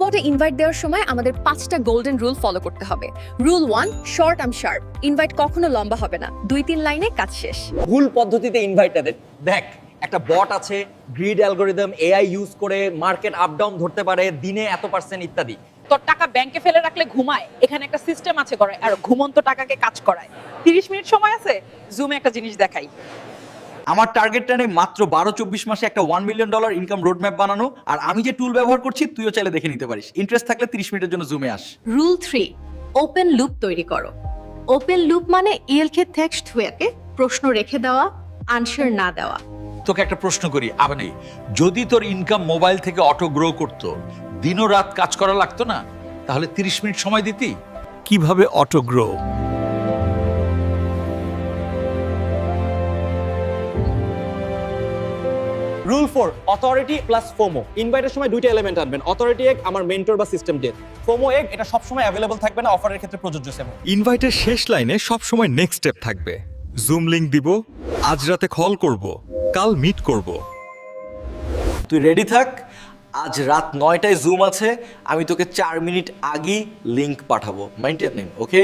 জুবটে invite দেওয়ার সময় আমাদের পাঁচটা গোল্ডেন রুল ফলো করতে হবে। Rule one short and sharp invite কখনো লম্বা হবে না। দুই তিন লাইনে কাজ শেষ। ভুল পদ্ধতিতে ইনভাইটটা দেন দেখ একটা বট আছে গ্রিড অ্যালগোরিদম এআই ইউজ করে মার্কেট আপ ডাউন ধরতে পারে দিনে এত পার্সেন্ট ইত্যাদি। তোর টাকা ব্যাংকে ফেলে রাখলে ঘুমায়। এখানে একটা সিস্টেম আছে করে আর ঘুমন্ত টাকাকে কাজ করায়। তিরিশ মিনিট সময় আছে? জুমে একটা জিনিস দেখাই। আমার টার্গেটটা নেই মাত্র বারো চব্বিশ মাসে একটা one million dollar income road map বানানো আর আমি যে টুল ব্যবহার করছি তুইও চাইলে দেখে নিতে পারিস। ইন্টারেস্ট থাকলে তিরিশ মিনিটের জন্য জুমে আস। রুল থ্রি ওপেন লুপ তৈরি করো। ওপেন লুপ মানে ইএলকে টেক্সট হয়েকে প্রশ্ন রেখে দেওয়া আনসার না দেওয়া। তোকে একটা প্রশ্ন করি আবানি যদি তোর ইনকাম মোবাইল থেকে অটো গ্রো করতো দিনও রাত কাজ করা লাগতো না? তাহলে তিরিশ মিনিট সময় দিতি? কীভাবে auto grow rule four authority plus FOMO ইনভাইটের সময় দুইটা এলিমেন্ট আনবেন অথরিটি এক আমার মেন্টর বা সিস্টেম ডেট ফোমো এক এটা সবসময় অ্যাভেলেবল থাকবে না অফারের ক্ষেত্রে প্রযোজ্য সেম ইনভাইটের শেষ লাইনে সবসময় নেক্সট স্টেপ থাকবে। জুম লিংক দিব আজ রাতে কল করব কাল মিট করব। তুই রেডি থাক আজ রাত নয়টায় জুম আছে আমি তোকে চার মিনিট আগেই লিংক পাঠাবো। মাইন্টেন নেম ওকে